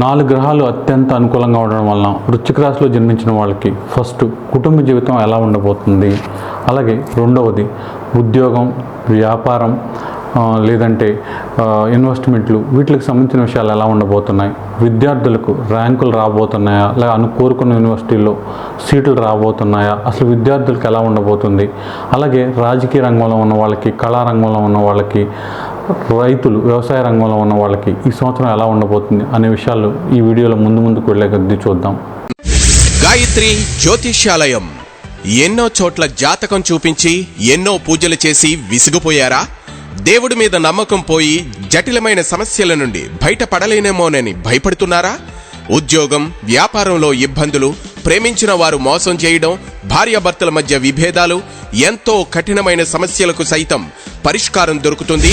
నాలుగు గ్రహాలు అత్యంత అనుకూలంగా ఉండడం వలన వృశ్చిక రాశిలో జన్మించిన వాళ్ళకి ఫస్ట్ కుటుంబ జీవితం ఎలా ఉండబోతుంది? అలాగే రెండవది ఉద్యోగం వ్యాపారం లేదంటే ఇన్వెస్ట్మెంట్లు వీటికి సంబంధించిన విషయాలు ఎలా ఉండబోతున్నాయి? విద్యార్థులకు ర్యాంకులు రాబోతున్నాయా? లేదా అను కోరుకున్న యూనివర్సిటీల్లో సీట్లు రాబోతున్నాయా? అసలు విద్యార్థులకు ఎలా ఉండబోతుంది? అలాగే రాజకీయ రంగంలో ఉన్న వాళ్ళకి కళా రంగంలో ఉన్న వాళ్ళకి రైతులు వ్యవసాయ రంగంలో ఉన్న వాళ్ళకి ఈ సంవత్సరం ఎలా ఉండబోతుంది అనే విషయాలు ఈ వీడియోలో ముందు ముందుకు వెళ్ళే కొద్దీ చూద్దాం. గాయత్రి జ్యోతిష్యాలయం. ఎన్నో చోట్ల జాతకం చూపించి ఎన్నో పూజలు చేసి విసిగిపోయారా? దేవుడి మీద నమ్మకం పోయి జటిలమైన సమస్యల నుండి బయటపడలేనేమోనని భయపడుతున్నారా? ఉద్యోగం వ్యాపారంలో ఇబ్బందులు ప్రేమించిన వారు మోసం చేయడం భార్యాభర్తల మధ్య విభేదాలు ఎంతో కఠినమైన సమస్యలకు సైతం పరిష్కారం దొరుకుతుంది.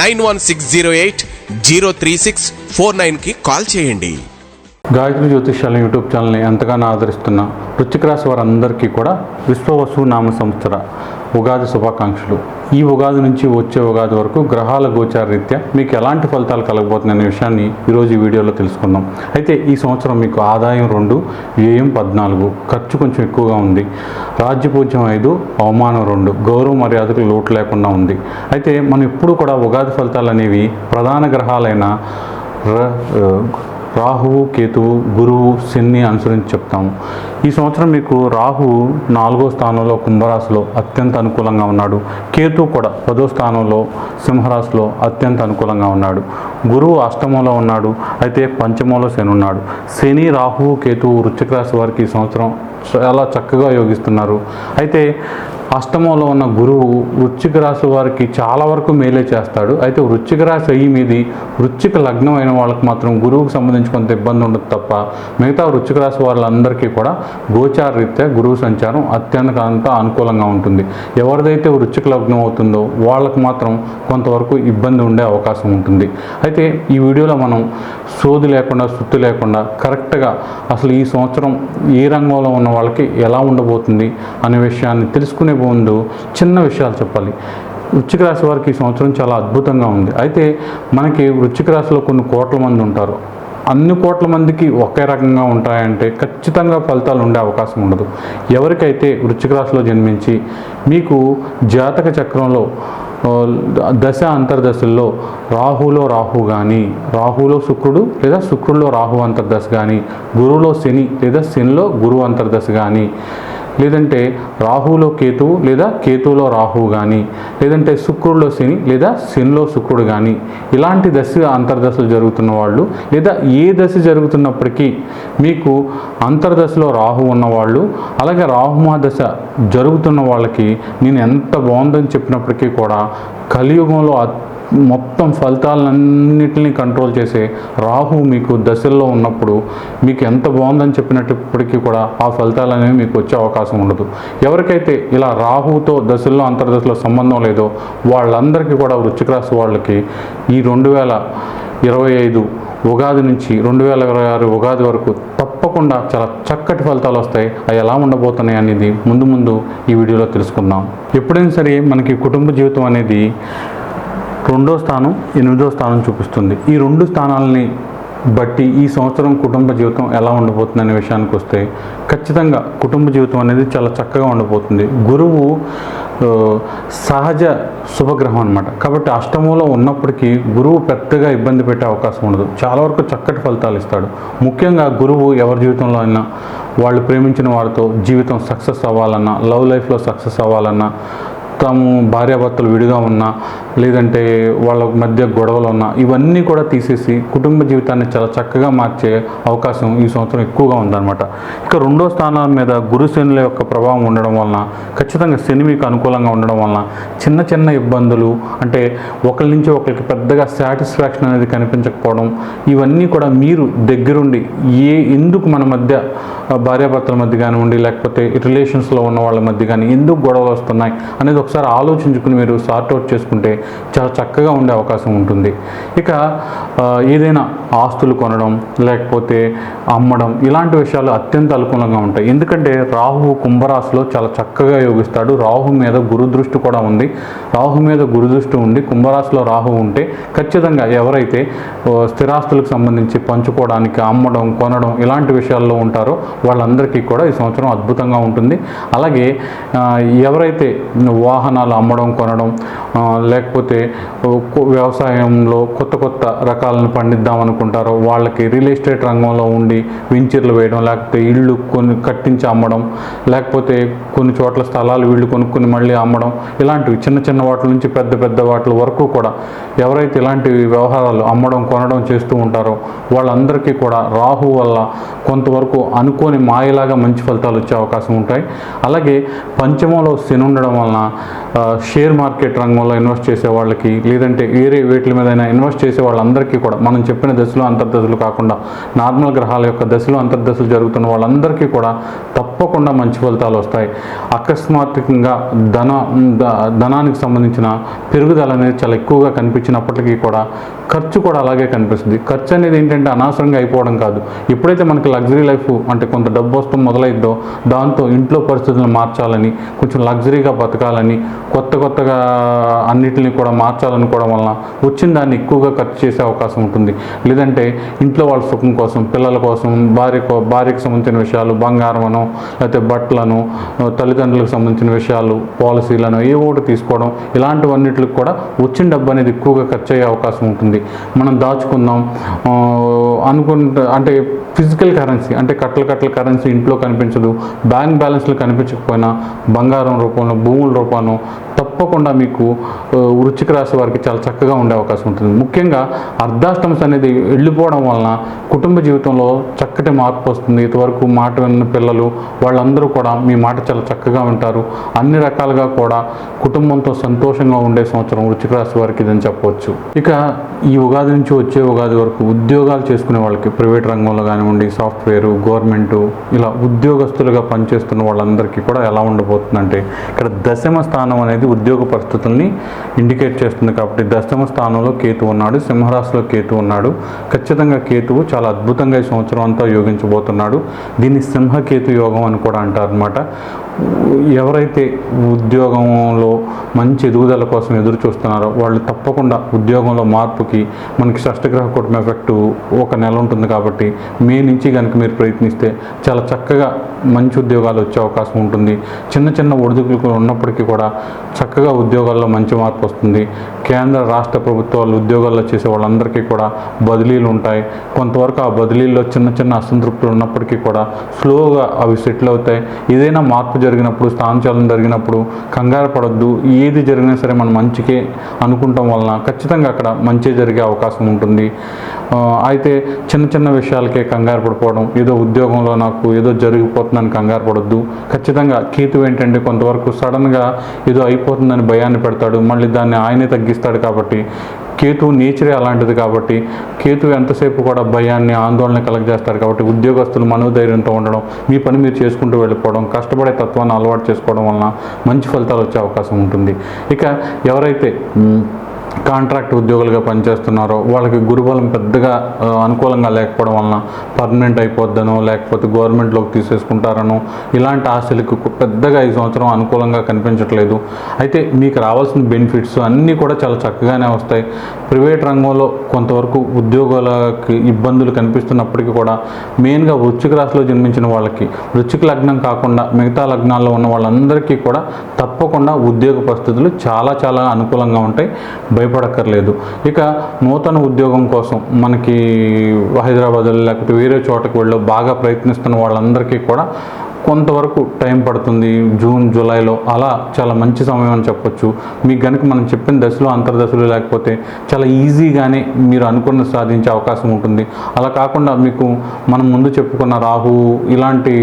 nine one six zero eight zero three six four నైన్కి కాల్ చేయండి. గాయత్రి జ్యోతిషాల యూట్యూబ్ ఛానల్ని ఎంతగానో ఆదరిస్తున్న వృశ్చిక రాశి వారందరికీ కూడా విశ్వవసు నామ సంస్థ ఉగాది శుభాకాంక్షలు. ఈ ఉగాది నుంచి వచ్చే ఉగాది వరకు గ్రహాల గోచార రీత్యా మీకు ఎలాంటి ఫలితాలు కలగబోతున్నాయి అనే విషయాన్ని ఈరోజు ఈ వీడియోలో తెలుసుకుందాం. అయితే ఈ సంవత్సరం మీకు ఆదాయం రెండు వ్యయం పద్నాలుగు ఖర్చు కొంచెం ఎక్కువగా ఉంది. రాజ్యపూజ్యం ఐదు అవమానం రెండు గౌరవ మర్యాదకు లోటు లేకుండా ఉంది. అయితే మనం ఎప్పుడు కూడా ఉగాది ఫలితాలు అనేవి ప్రధాన గ్రహాలైన రాహువు కేతువు గురువు శని అనుసరించి చెప్తాము. ఈ సంవత్సరం మీకు రాహువు నాలుగో స్థానంలో కుంభరాశిలో అత్యంత అనుకూలంగా ఉన్నాడు. కేతువు కూడా పదో స్థానంలో సింహరాశిలో అత్యంత అనుకూలంగా ఉన్నాడు. గురువు అష్టమంలో ఉన్నాడు. అయితే పంచమంలో శని ఉన్నాడు. శని రాహువు కేతువు వృశ్చిక రాశి వారికి ఈ సంవత్సరం చాలా చక్కగా యోగిస్తున్నారు. అయితే అష్టమంలో ఉన్న గురువు వృశ్చిక రాశి వారికి చాలా వరకు మేలే చేస్తాడు. అయితే వృశ్చిక రాశి అయ్యి మీది వృశ్చిక లగ్నం అయిన వాళ్ళకి మాత్రం గురువుకు సంబంధించి కొంత ఇబ్బంది ఉండదు తప్ప మిగతా వృశ్చిక రాశి వాళ్ళందరికీ కూడా గోచార రీత్యా గురువు సంచారం అత్యంత అంత అనుకూలంగా ఉంటుంది. ఎవరిదైతే వృశ్చిక లగ్నం అవుతుందో వాళ్ళకి మాత్రం కొంతవరకు ఇబ్బంది ఉండే అవకాశం ఉంటుంది. అయితే ఈ వీడియోలో మనం సోది లేకుండా సుత్తు లేకుండా కరెక్ట్గా అసలు ఈ సంవత్సరం ఏ రంగంలో ఉన్న వాళ్ళకి ఎలా ఉండబోతుంది అనే విషయాన్ని తెలుసుకునే ముందు చిన్న విషయాలు చెప్పాలి. వృచ్చిక రాశి వారికి ఈ సంవత్సరం చాలా అద్భుతంగా ఉంది. అయితే మనకి వృచ్చిక రాశిలో కొన్ని కోట్ల మంది ఉంటారు. అన్ని కోట్ల మందికి ఒకే రకంగా ఉంటాయంటే ఖచ్చితంగా ఫలితాలు ఉండే అవకాశం ఉండదు. ఎవరికైతే వృచ్చిక రాశిలో జన్మించి మీకు జాతక చక్రంలో దశ అంతర్దశల్లో రాహులో రాహు కానీ రాహులో శుక్రుడు లేదా శుక్రుల్లో రాహు అంతర్దశ కానీ గురువులో శని లేదా శనిలో గురువు అంతర్దశ కానీ లేదంటే రాహులో కేతువు లేదా కేతువులో రాహువు కానీ లేదంటే శుక్రుడిలో శని లేదా శనిలో శుక్రుడు కానీ ఇలాంటి దశ అంతర్దశలు జరుగుతున్న వాళ్ళు లేదా ఏ దశ జరుగుతున్నప్పటికీ మీకు అంతర్దశలో రాహు ఉన్నవాళ్ళు అలాగే రాహుమా దశ జరుగుతున్న వాళ్ళకి నేను ఎంత బాగుందని చెప్పినప్పటికీ కూడా కలియుగంలో మొత్తం ఫలితాలన్నింటినీ కంట్రోల్ చేసే రాహు మీకు దశల్లో ఉన్నప్పుడు మీకు ఎంత బాగుందని చెప్పినప్పటికీ కూడా ఆ ఫలితాలు అనేవి మీకు వచ్చే అవకాశం ఉండదు. ఎవరికైతే ఇలా రాహుతో దశల్లో అంతర్దశలో సంబంధం లేదో వాళ్ళందరికీ కూడా వృశ్చిక రాశి వాళ్ళకి ఈ రెండు వేల ఇరవై ఐదు ఉగాది నుంచి రెండు వేల ఇరవై ఆరు ఉగాది వరకు తప్పకుండా చాలా చక్కటి ఫలితాలు వస్తాయి. అవి ఎలా ఉండబోతున్నాయి అనేది ముందు ముందు ఈ వీడియోలో తెలుసుకుందాం. ఎప్పుడైనా సరే మనకి కుటుంబ జీవితం అనేది రెండో స్థానం ఎనిమిదో స్థానం చూపిస్తుంది. ఈ రెండు స్థానాలని బట్టి ఈ సంవత్సరం కుటుంబ జీవితం ఎలా ఉండబోతుంది అనే విషయానికి వస్తే ఖచ్చితంగా కుటుంబ జీవితం అనేది చాలా చక్కగా ఉండబోతుంది గురువు సహజ శుభగ్రహం అనమాట కాబట్టి అష్టమంలో ఉన్నప్పటికీ గురువు పెద్దగా ఇబ్బంది పెట్టే అవకాశం ఉండదు. చాలా వరకు చక్కటి ఫలితాలు ఇస్తాడు. ముఖ్యంగా గురువు ఎవరి జీవితంలో అయినా వాళ్ళు ప్రేమించిన వారితో జీవితం సక్సెస్ అవ్వాలన్నా లవ్ లైఫ్లో సక్సెస్ అవ్వాలన్నా తాము భార్యాభర్తలు విడిగా ఉన్నా లేదంటే వాళ్ళ మధ్య గొడవలు ఉన్నా ఇవన్నీ కూడా తీసేసి కుటుంబ జీవితాన్ని చాలా చక్కగా మార్చే అవకాశం ఈ సంవత్సరం ఎక్కువగా ఉందన్నమాట. ఇక రెండో స్థానాల మీద గురుశనుల యొక్క ప్రభావం ఉండడం వలన ఖచ్చితంగా శని మీకు అనుకూలంగా ఉండడం వలన చిన్న చిన్న ఇబ్బందులు అంటే ఒకరి నుంచి ఒకరికి పెద్దగా సాటిస్ఫాక్షన్ అనేది కనిపించకపోవడం ఇవన్నీ కూడా మీరు దగ్గరుండి ఏ ఎందుకు మన మధ్య భార్యాభర్తల మధ్య కానివ్వండి లేకపోతే రిలేషన్స్లో ఉన్న వాళ్ళ మధ్య కానీ ఎందుకు గొడవలు వస్తున్నాయి అనేది ఒకసారి ఆలోచించుకుని మీరు సార్ట్అవుట్ చేసుకుంటే చాలా చక్కగా ఉండే అవకాశం ఉంటుంది. ఇక ఏదైనా ఆస్తులు కొనడం లేకపోతే అమ్మడం ఇలాంటి విషయాలు అత్యంత అనుకూలంగా ఉంటాయి. ఎందుకంటే రాహువు కుంభరాశిలో చాలా చక్కగా యోగిస్తాడు. రాహు మీద గురు దృష్టి కూడా ఉంది. రాహు మీద గురు దృష్టి ఉండి కుంభరాశిలో రాహు ఉంటే ఖచ్చితంగా ఎవరైతే స్థిరాస్తులకు సంబంధించి పంచుకోవడానికి అమ్మడం కొనడం ఇలాంటి విషయాల్లో ఉంటారో వాళ్ళందరికీ కూడా ఈ సంవత్సరం అద్భుతంగా ఉంటుంది. అలాగే ఎవరైతే వాహనాలు అమ్మడం కొనడం లేక లేకపోతే వ్యవసాయంలో కొత్త కొత్త రకాలను పండిద్దాం అనుకుంటారో వాళ్ళకి రియల్ ఎస్టేట్ రంగంలో ఉండి వెంచర్లు వేయడం లేకపోతే ఇళ్ళు కొన్ని కట్టించి అమ్మడం లేకపోతే కొన్ని చోట్ల స్థలాలు వీళ్ళు కొనుక్కొని మళ్ళీ అమ్మడం ఇలాంటివి చిన్న చిన్న వాటి నుంచి పెద్ద పెద్ద వాటి వరకు కూడా ఎవరైతే ఇలాంటి వ్యవహారాలు అమ్మడం కొనడం చేస్తూ ఉంటారో వాళ్ళందరికీ కూడా రాహు వల్ల కొంతవరకు అనుకోని మాయలాగా మంచి ఫలితాలు వచ్చే అవకాశం ఉంటాయి. అలాగే పంచమంలో శని ఉండడం వలన షేర్ మార్కెట్ రంగంలో ఇన్వెస్ట్ చేసే వాళ్ళకి లేదంటే వేరే వేట్ల మీద ఇన్వెస్ట్ చేసే వాళ్ళందరికీ కూడా మనం చెప్పిన దశలో అంతర్దశలు కాకుండా నార్మల్ గ్రహాల యొక్క దశలో అంతర్దశలు జరుగుతున్న వాళ్ళందరికీ కూడా తప్పకుండా మంచి ఫలితాలు వస్తాయి. అకస్మాత్తుగా ధన ధనానికి సంబంధించిన పెరుగుదల అనేది చాలా ఎక్కువగా కనిపించినప్పటికీ కూడా ఖర్చు కూడా అలాగే కనిపిస్తుంది. ఖర్చు అనేది ఏంటంటే అనవసరంగా అయిపోవడం కాదు. ఎప్పుడైతే మనకి లగ్జరీ లైఫ్ అంటే కొంత డబ్బు వస్తాం మొదలైద్దో దాంతో ఇంట్లో పరిస్థితులను మార్చాలని కొంచెం లగ్జరీగా బతకాలని కొత్త కొత్తగా అన్నిటిని కూడా మార్చాలనుకోవడం వలన వచ్చిన దాన్ని ఎక్కువగా ఖర్చు చేసే అవకాశం ఉంటుంది. లేదంటే ఇంట్లో వాళ్ళ సుఖం కోసం పిల్లల కోసం భార్య భార్యకు సంబంధించిన విషయాలు బంగారమను లేకపోతే బట్టలను తల్లిదండ్రులకు సంబంధించిన విషయాలు పాలసీలను ఏ ఒకటి తీసుకోవడం ఇలాంటివన్నిటికి కూడా వచ్చిన డబ్బు అనేది ఎక్కువగా ఖర్చు అయ్యే అవకాశం ఉంటుంది. మనం దాచుకుందాం. అనుకుంట అనుకుంటే అంటే ఫిజికల్ కరెన్సీ అంటే కట్టల కట్టల కరెన్సీ ఇంట్లో కనిపించదు. బ్యాంక్ బ్యాలెన్స్లు కనిపించకపోయినా బంగారం రూపంలో భూముల రూపంలో తప్పకుండా మీకు వృచ్చిక రాశి వారికి చాలా చక్కగా ఉండే అవకాశం ఉంటుంది. ముఖ్యంగా అర్ధాష్టమస్ అనేది వెళ్ళిపోవడం వలన కుటుంబ జీవితంలో చక్కటి మార్పు వస్తుంది. ఇంతవరకు మాట విన్న పిల్లలు వాళ్ళందరూ కూడా మీ మాట చాలా చక్కగా వింటారు. అన్ని రకాలుగా కూడా కుటుంబంతో సంతోషంగా ఉండే సంవత్సరం వృచ్చిక రాశి వారికి ఇదని చెప్పవచ్చు. ఇక ఈ ఉగాది నుంచి వచ్చే ఉగాది వరకు ఉద్యోగాలు చేసుకునే వాళ్ళకి ప్రైవేట్ రంగంలో కానివ్వండి సాఫ్ట్వేర్ గవర్నమెంటు ఇలా ఉద్యోగస్తులుగా పనిచేస్తున్న వాళ్ళందరికీ కూడా ఎలా ఉండబోతుందంటే ఇక్కడ దశమ స్థానం అనేది ఉద్యోగ పరిస్థితుల్ని ఇండికేట్ చేస్తుంది కాబట్టి దశమ స్థానంలో కేతు ఉన్నాడు సింహరాశిలో కేతు ఉన్నాడు. ఖచ్చితంగా కేతువు చాలా అద్భుతంగా ఈ సంవత్సరం అంతా యోగించబోతున్నాడు. దీన్ని సింహకేతు యోగం అని కూడా అంటారు అనమాట ఎవరైతే ఉద్యోగంలో మంచి ఎదుగుదల కోసం ఎదురు చూస్తున్నారో వాళ్ళు తప్పకుండా ఉద్యోగంలో మార్పుకి మనకి షష్టగ్రహ కుటుంబ ఎఫెక్ట్ ఒక నెల ఉంటుంది కాబట్టి మే నుంచి కనుక మీరు ప్రయత్నిస్తే చాలా చక్కగా మంచి ఉద్యోగాలు వచ్చే అవకాశం ఉంటుంది. చిన్న చిన్న ఒడిదుడుకులు ఉన్నప్పటికీ కూడా చక్కగా ఉద్యోగాల్లో మంచి మార్పు వస్తుంది. కేంద్ర రాష్ట్ర ప్రభుత్వాలు ఉద్యోగాల్లో చేసే వాళ్ళందరికీ కూడా బదిలీలు ఉంటాయి. కొంతవరకు ఆ బదిలీల్లో చిన్న చిన్న అసంతృప్తులు ఉన్నప్పటికీ కూడా స్లోగా అవి సెటిల్ అవుతాయి. ఏదైనా మార్పు జరిగినప్పుడు స్థానచలనం జరిగినప్పుడు కంగారు పడద్దు. ఏది జరిగినా సరే మనం మంచికే అనుకుంటాం వలన ఖచ్చితంగా అక్కడ మంచి జరిగే అవకాశం ఉంటుంది. అయితే చిన్న చిన్న విషయాలకే కంగారు పడిపోవడం ఏదో ఉద్యోగంలో నాకు ఏదో జరిగిపోతుందని కంగారు పడొద్దు. ఖచ్చితంగా కేతు ఏంటంటే కొంతవరకు సడన్గా ఏదో అయిపోతుందని భయాన్ని పెడతాడు మళ్ళీ దాన్ని ఆయనే తగ్గిస్తాడు కాబట్టి. కేతు నేచరే అలాంటిది కాబట్టి కేతు ఎంతసేపు కూడా భయాన్ని ఆందోళన కలగజేస్తాడు కాబట్టి ఉద్యోగస్తులు మనోధైర్యంతో ఉండడం మీ పని మీరు చేసుకుంటూ వెళ్ళిపోవడం కష్టపడే తత్వాన్ని అలవాటు చేసుకోవడం వలన మంచి ఫలితాలు వచ్చే అవకాశం ఉంటుంది. ఇక ఎవరైతే కాంట్రాక్ట్ ఉద్యోగులుగా పనిచేస్తున్నారో వాళ్ళకి గురుబలం పెద్దగా అనుకూలంగా లేకపోవడం వలన పర్మనెంట్ అయిపోద్దనో లేకపోతే గవర్నమెంట్లోకి తీసేసుకుంటారనో ఇలాంటి ఆశలకు పెద్దగా ఈ సంవత్సరం అనుకూలంగా కనిపించట్లేదు. అయితే మీకు రావాల్సిన బెనిఫిట్స్ అన్నీ కూడా చాలా చక్కగానే వస్తాయి. ప్రైవేట్ రంగంలో కొంతవరకు ఉద్యోగాలకి ఇబ్బందులు కనిపిస్తున్నప్పటికీ కూడా మెయిన్గా వృచ్చిక రాశిలో జన్మించిన వాళ్ళకి వృచ్చిక లగ్నం కాకుండా మిగతా లగ్నాల్లో ఉన్న వాళ్ళందరికీ కూడా తప్పకుండా ఉద్యోగ పరిస్థితులు చాలా చాలా అనుకూలంగా ఉంటాయి. భయపడక్కర్లేదు. ఇక నూతన ఉద్యోగం కోసం మనకి హైదరాబాద్లో లేకపోతే వేరే చోటకి వెళ్ళి బాగా ప్రయత్నిస్తున్న వాళ్ళందరికీ కూడా కొంతవరకు టైం పడుతుంది. జూన్ జూలైలో అలా చాలా మంచి సమయం అని చెప్పొచ్చు. మీకు కనుక మనం చెప్పిన దశలో అంతర్దశలు లేకపోతే చాలా ఈజీగానే మీరు అనుకున్న సాధించే అవకాశం ఉంటుంది. అలా కాకుండా మీకు మనం ముందు చెప్పుకున్న రాహు ఇలాంటి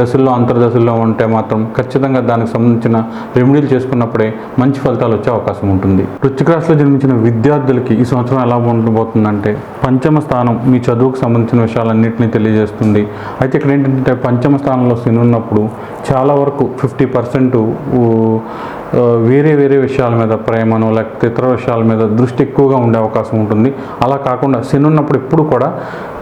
దశల్లో అంతర్దశల్లో ఉంటే మాత్రం ఖచ్చితంగా దానికి సంబంధించిన రెమెడీలు చేసుకున్నప్పుడే మంచి ఫలితాలు వచ్చే అవకాశం ఉంటుంది. వృశ్చిక జన్మించిన విద్యార్థులకి ఈ సంవత్సరం ఎలా ఉండబోతుందంటే పంచమ స్థానం మీ చదువుకు సంబంధించిన విషయాలన్నింటినీ తెలియజేస్తుంది. అయితే ఇక్కడ ఏంటంటే పంచమ స్థానంలో శని ఉన్నప్పుడు చాలా వరకు ఫిఫ్టీ పర్సెంట్ వేరే వేరే విషయాల మీద ప్రేమను లేకపోతే ఇతర విషయాల మీద దృష్టి ఎక్కువగా ఉండే అవకాశం ఉంటుంది. అలా కాకుండా శని ఉన్నప్పుడు ఎప్పుడు కూడా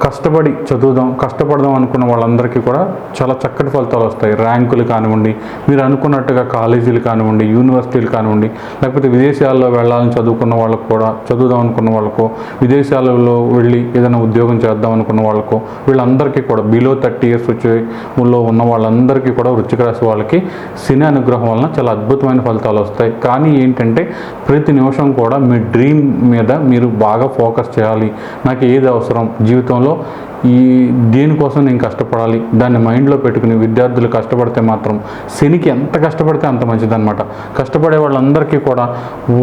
కష్టపడి చదువుదాం కష్టపడదాం అనుకున్న వాళ్ళందరికీ కూడా చాలా చక్కటి ఫలితాలు వస్తాయి. ర్యాంకులు కానివ్వండి మీరు అనుకున్నట్టుగా కాలేజీలు కానివ్వండి యూనివర్సిటీలు కానివ్వండి లేకపోతే విదేశాల్లో వెళ్ళాలని చదువుకున్న వాళ్ళకు కూడా చదువుదాం అనుకున్న వాళ్ళకు విదేశాలలో వెళ్ళి ఏదైనా ఉద్యోగం చేద్దాం అనుకున్న వాళ్ళకు వీళ్ళందరికీ కూడా బిలో థర్టీ ఇయర్స్ వచ్చేలో ఉన్న వాళ్ళందరికీ కూడా వృశ్చిక రాశి వాళ్ళకి సినీ అనుగ్రహం వలన చాలా అద్భుతమైన ఫలితాలు వస్తాయి. కానీ ఏంటంటే ప్రతి నిమిషం కూడా మీ డ్రీమ్ మీద మీరు బాగా ఫోకస్ చేయాలి. నాకు ఏది అవసరం? జీవితంలో capítulo ఈ దేనికోసం నేను కష్టపడాలి? దాన్ని మైండ్లో పెట్టుకుని విద్యార్థులు కష్టపడితే మాత్రం శనికి ఎంత కష్టపడితే అంత మంచిదన్నమాట. కష్టపడే వాళ్ళందరికీ కూడా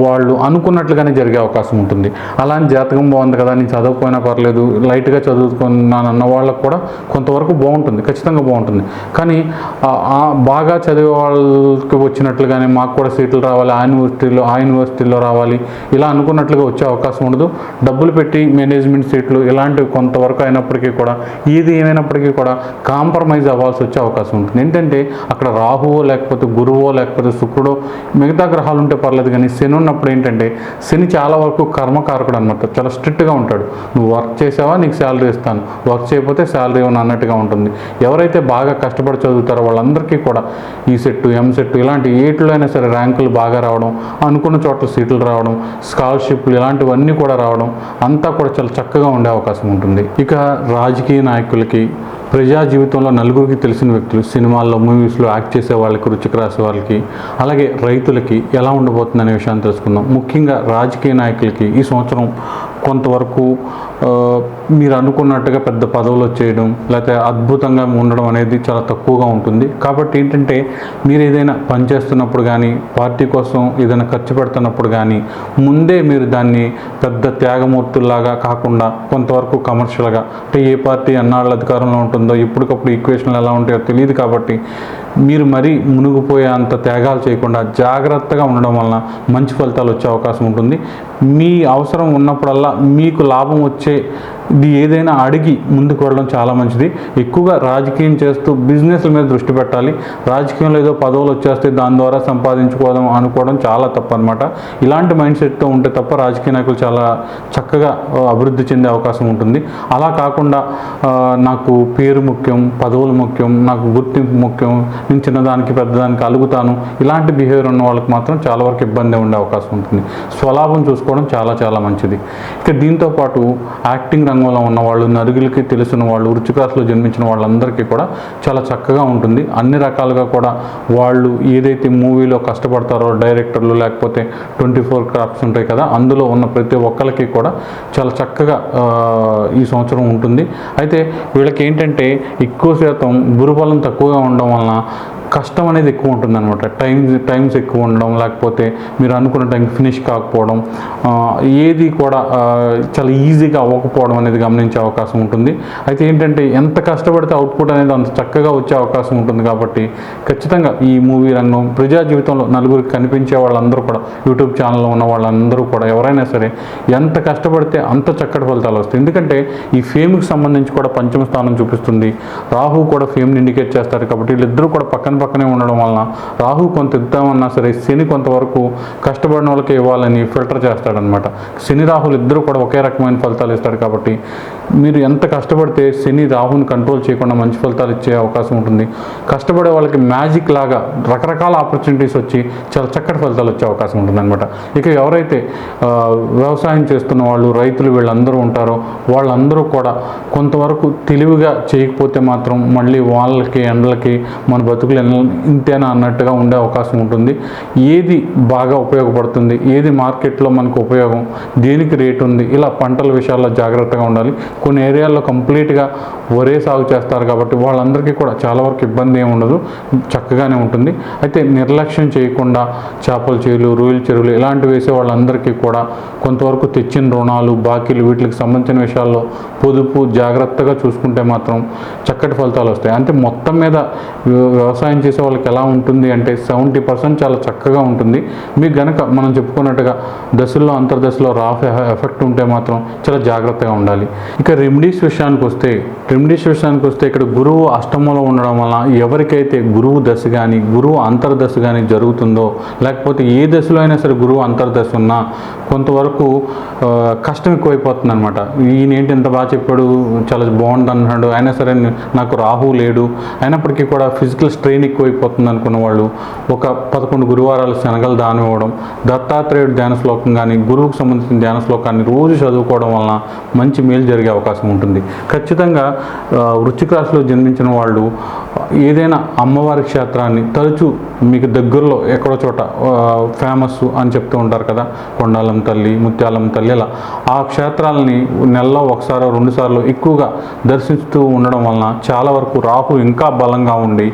వాళ్ళు అనుకున్నట్లుగానే జరిగే అవకాశం ఉంటుంది. అలాంటి జాతకం బాగుంది కదా నేను చదవకపోయినా పర్లేదు లైట్గా చదువుకున్నాను అన్న వాళ్ళకు కూడా కొంతవరకు బాగుంటుంది ఖచ్చితంగా బాగుంటుంది. కానీ బాగా చదివే వాళ్ళకి వచ్చినట్లుగానే మాకు కూడా సీట్లు రావాలి ఆ యూనివర్సిటీలో ఆ యూనివర్సిటీలో రావాలి ఇలా అనుకున్నట్లుగా వచ్చే అవకాశం ఉండదు. డబ్బులు పెట్టి మేనేజ్మెంట్ సీట్లు ఇలాంటివి కొంతవరకు అయినప్పటికీ కూడా ఏది ఏమైనప్పటికీ కూడా కాంప్రమైజ్ అవ్వాల్సి వచ్చే అవకాశం ఉంటుంది. ఏంటంటే అక్కడ రాహువో లేకపోతే గురువో లేకపోతే శుక్రుడో మిగతా గ్రహాలు ఉంటే పర్లేదు కానీ శని ఉన్నప్పుడు ఏంటంటే శని చాలా వరకు కర్మకారకుడు అనమాట చాలా స్ట్రిక్ట్గా ఉంటాడు. నువ్వు వర్క్ చేసావా? నీకు శాలరీ ఇస్తాను. వర్క్ చేయకపోతే శాలరీ ఇవ్వను అన్నట్టుగా ఉంటుంది. ఎవరైతే బాగా కష్టపడి చదువుతారో వాళ్ళందరికీ కూడా ఈ సెట్టు ఎం సెట్టు ఇలాంటి ఏట్లో అయినా సరే ర్యాంకులు బాగా రావడం అనుకున్న చోట్ల సీట్లు రావడం స్కాలర్షిప్లు ఇలాంటివన్నీ కూడా రావడం అంతా కూడా చాలా చక్కగా ఉండే అవకాశం ఉంటుంది. ఇక రాజకీయ నాయకులకి ప్రజా జీవితంలో నలుగురికి తెలిసిన వ్యక్తులు సినిమాల్లో మూవీస్లో యాక్ట్ చేసే వాళ్ళకి రుచికి రాసే వాళ్ళకి అలాగే రైతులకి ఎలా ఉండబోతుంది అనే విషయాన్ని తెలుసుకుందాం. ముఖ్యంగా రాజకీయ నాయకులకి ఈ సంవత్సరం కొంతవరకు మీరు అనుకున్నట్టుగా పెద్ద పదవులు వచ్చేయడం లేకపోతే అద్భుతంగా ఉండడం అనేది చాలా తక్కువగా ఉంటుంది. కాబట్టి ఏంటంటే మీరు ఏదైనా పని చేస్తున్నప్పుడు కానీ పార్టీ కోసం ఏదైనా ఖర్చు పెడుతున్నప్పుడు కానీ ముందే మీరు దాన్ని పెద్ద త్యాగమూర్తుల్లాగా కాకుండా కొంతవరకు కమర్షియల్గా అంటే ఏ పార్టీ అన్నాళ్ళు అధికారంలో ఉంటుందో ఇప్పటికప్పుడు ఈక్వేషన్లు ఎలా ఉంటాయో తెలియదు కాబట్టి మీరు మరీ మునిగిపోయే అంత త్యాగాలు చేయకుండా జాగ్రత్తగా ఉండడం వలన మంచి ఫలితాలు వచ్చే అవకాశం ఉంటుంది. మీ అవసరం ఉన్నప్పుడల్లా మీకు లాభం వచ్చే ఇది ఏదైనా అడిగి ముందుకు వెళ్ళడం చాలా మంచిది. ఎక్కువగా రాజకీయం చేస్తూ బిజినెస్ల మీద దృష్టి పెట్టాలి. రాజకీయంలో ఏదో పదవులు వచ్చేస్తే దాని ద్వారా సంపాదించుకోవడం అనుకోవడం చాలా తప్పు అనమాట ఇలాంటి మైండ్ సెట్తో ఉంటే తప్ప రాజకీయ నాయకులు చాలా చక్కగా అభివృద్ధి చెందే అవకాశం ఉంటుంది. అలా కాకుండా నాకు పేరు ముఖ్యం పదవులు ముఖ్యం నాకు గుర్తింపు ముఖ్యం నేను చిన్నదానికి పెద్దదానికి అలుగుతాను ఇలాంటి బిహేవియర్ ఉన్న వాళ్ళకి మాత్రం చాలా వరకు ఇబ్బంది ఉండే అవకాశం ఉంటుంది. స్వలాభం చూసుకోవడం చాలా చాలా మంచిది. ఇక దీంతో పాటు యాక్టింగ్ రంగంలో ఉన్న వాళ్ళు నరుగులకి తెలిసిన వాళ్ళు వృచ్చికాసులో జన్మించిన వాళ్ళందరికీ కూడా చాలా చక్కగా ఉంటుంది. అన్ని రకాలుగా కూడా వాళ్ళు ఏదైతే మూవీలో కష్టపడతారో డైరెక్టర్లు లేకపోతే ట్వంటీ ఫోర్ క్రాఫ్ట్స్ ఉంటాయి కదా అందులో ఉన్న ప్రతి ఒక్కరికి కూడా చాలా చక్కగా ఈ సంవత్సరం ఉంటుంది. అయితే వీళ్ళకి ఏంటంటే ఎక్కువ శాతం గురుబలం తక్కువగా ఉండడం వలన కష్టం అనేది ఎక్కువ ఉంటుంది అనమాట టైం టైమ్స్ ఎక్కువ ఉండడం లేకపోతే మీరు అనుకున్న టైం ఫినిష్ కాకపోవడం ఏది కూడా చాలా ఈజీగా అవ్వకపోవడం అనేది గమనించే అవకాశం ఉంటుంది. అయితే ఏంటంటే ఎంత కష్టపడితే అవుట్పుట్ అనేది అంత చక్కగా వచ్చే అవకాశం ఉంటుంది కాబట్టి ఖచ్చితంగా ఈ మూవీ రంగం ప్రజా జీవితంలో నలుగురికి కనిపించే వాళ్ళందరూ కూడా యూట్యూబ్ ఛానల్లో ఉన్న వాళ్ళందరూ కూడా ఎవరైనా సరే ఎంత కష్టపడితే అంత చక్కటి ఫలితాలు వస్తాయి. ఎందుకంటే ఈ ఫేమ్కి సంబంధించి కూడా పంచమ స్థానం చూపిస్తుంది. రాహు కూడా ఫేమ్ని ఇండికేట్ చేస్తారు కాబట్టి వీళ్ళిద్దరూ కూడా పక్కన పక్కన పక్కనే ఉండడం వలన రాహు కొంత ఇద్దామన్నా సరే శని కొంతవరకు కష్టపడిన వాళ్ళకి ఇవ్వాలని ఫిల్టర్ చేస్తాడనమాట శని రాహులు ఇద్దరు కూడా ఒకే రకమైన ఫలితాలు ఇస్తాడు కాబట్టి మీరు ఎంత కష్టపడితే శని రాహుని కంట్రోల్ చేయకుండా మంచి ఫలితాలు ఇచ్చే అవకాశం ఉంటుంది. కష్టపడే వాళ్ళకి మ్యాజిక్ లాగా రకరకాల ఆపర్చునిటీస్ వచ్చి చాలా చక్కటి ఫలితాలు వచ్చే అవకాశం ఉంటుందన్నమాట. ఇక ఎవరైతే వ్యవసాయం చేస్తున్న వాళ్ళు రైతులు వీళ్ళందరూ ఉంటారో వాళ్ళందరూ కూడా కొంతవరకు తెలివిగా చేయకపోతే మాత్రం మళ్ళీ వాళ్ళకి ఎండలకి మన బతుకులు ఇంతేనా అన్నట్టుగా ఉండే అవకాశం ఉంటుంది. ఏది బాగా ఉపయోగపడుతుంది? ఏది మార్కెట్లో మనకు ఉపయోగం? దేనికి రేటు ఉంది? ఇలా పంటల విషయాల్లో జాగ్రత్తగా ఉండాలి. కొన్ని ఏరియాల్లో కంప్లీట్గా వరే సాగు చేస్తారు కాబట్టి వాళ్ళందరికీ కూడా చాలా వరకు ఇబ్బంది ఏమి ఉండదు చక్కగానే ఉంటుంది. అయితే నిర్లక్ష్యం చేయకుండా చేపల చేలు రొయ్యల చెరువులు ఇలాంటివి వేసే వాళ్ళందరికీ కూడా కొంతవరకు తెచ్చిన రుణాలు బాకీలు వీటికి సంబంధించిన విషయాల్లో పొదుపు జాగ్రత్తగా చూసుకుంటే మాత్రం చక్కటి ఫలితాలు వస్తాయి. అంటే మొత్తం మీద వ్యవసాయం చేసే వాళ్ళకి ఎలా ఉంటుంది అంటే సెవెంటీ పర్సెంట్ చాలా చక్కగా ఉంటుంది. మీకు గనక మనం చెప్పుకున్నట్టుగా దశల్లో అంతర్దశలో రాఫ్ ఎఫెక్ట్ ఉంటే మాత్రం చాలా జాగ్రత్తగా ఉండాలి. ఇక రెమెడీస్ విషయానికి వస్తే రెమెడీస్ విషయానికి వస్తే ఇక్కడ గురువు అష్టమంలో ఉండడం వల్ల ఎవరికైతే గురువు దశ కానీ గురువు అంతర్దశ కానీ జరుగుతుందో లేకపోతే ఏ దశలో అయినా సరే గురువు అంతర్దశ ఉన్నా కొంతవరకు కష్టం ఎక్కువైపోతుంది అనమాట ఈయన ఏంటి ఇంత బాగా చెప్పాడు చాలా బాగుంది అన్నాడు అయినా సరే నాకు రాహు లేడు అయినప్పటికీ కూడా ఫిజికల్ స్ట్రెయిన్ ఎక్కువైపోతుంది అనుకున్న వాళ్ళు ఒక పదకొండు గురువారాలు శనగలు దానం ఇవ్వడం దత్తాత్రేయుడు ధ్యాన శ్లోకం కానీ గురువుకు సంబంధించిన ధ్యాన శ్లోకాన్ని రోజు చదువుకోవడం వలన మంచి మేలు జరిగే అవకాశం ఉంటుంది. ఖచ్చితంగా ఆ, క్లాసులో రాశిలో జన్మించిన వాళ్ళు ఏదైనా అమ్మవారి క్షేత్రాన్ని తరచూ మీకు దగ్గరలో ఎక్కడో చోట ఫేమస్ అని చెప్తూ ఉంటారు కదా కొండాలం తల్లి ముత్యాలం తల్లి ఇలా. ఆ క్షేత్రాలని నెలలో ఒకసారి రెండుసార్లు ఎక్కువగా దర్శిస్తూ ఉండడం వలన చాలా వరకు రాహు ఇంకా బలంగా ఉండి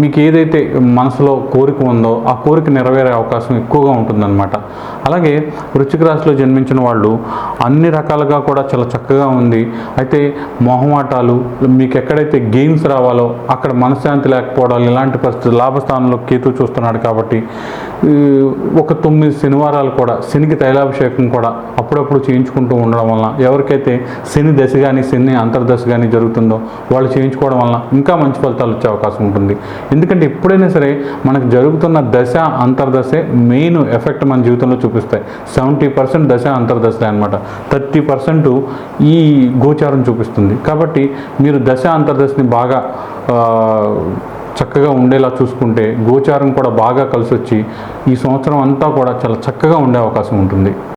మీకు ఏదైతే మనసులో కోరిక ఉందో ఆ కోరిక నెరవేరే అవకాశం ఎక్కువగా ఉంటుందన్నమాట. అలాగే వృశ్చిక రాశిలో జన్మించిన వాళ్ళు అన్ని రకాలుగా కూడా చాలా చక్కగా ఉంది. అయితే మొహమాటాలు మీకు ఎక్కడైతే గేమ్స్ రావాలో అక్కడ మనశ్శాంతి లేకపోవడాలు ఇలాంటి పరిస్థితులు లాభస్థానంలో కేతు చూస్తున్నాడు కాబట్టి ఒక తొమ్మిది శనివారాలు కూడా శనికి తైలాభిషేకం కూడా అప్పుడప్పుడు చేయించుకుంటూ ఉండడం వలన ఎవరికైతే శని దశ కానీ శని అంతర్దశ కానీ జరుగుతుందో వాళ్ళు చేయించుకోవడం వలన ఇంకా మంచి ఫలితాలు వచ్చే అవకాశం ఉంటుంది. ఎందుకంటే ఎప్పుడైనా సరే మనకు జరుగుతున్న దశ అంతర్దశే మెయిన్ ఎఫెక్ట్ మన జీవితంలో చూపిస్తాయి. సెవెంటీ పర్సెంట్ దశ అంతర్దశలే అనమాట థర్టీ పర్సెంట్ ఈ గోచారం చూపిస్తుంది. కాబట్టి మీరు దశ అంతర్దశని బాగా చక్కగా ఉండేలా చూసుకుంటే గోచారం కూడా బాగా కలిసి వచ్చి ఈ సంవత్సరం అంతా కూడా చాలా చక్కగా ఉండే అవకాశం ఉంటుంది.